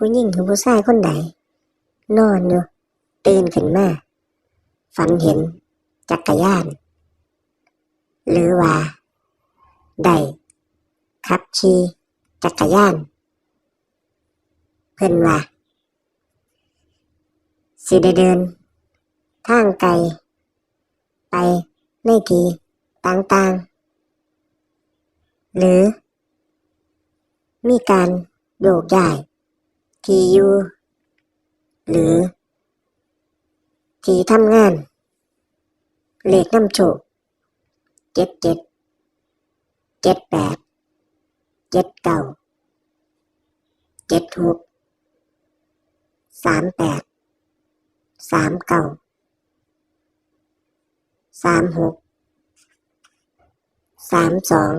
ผู้หญิงหรือผู้ชายคนใดนอนอยู่ตื่นขึ้นมาฝันเห็นจักรยาน หรือว่าได้ขับขี่จักรยาน เพิ่นว่าสิได้เดิน ทางไกล ไปในที่ต่างๆ หรือ มีการโยกย้าย ที่อยู่หรือ ที่ทำงาน เลขนำโชคเจ็ดเจ็ดเจ็ดแปดเจ็ดเก้าเจ็ดหกสามแปดสามเก้าสามหกสามสอง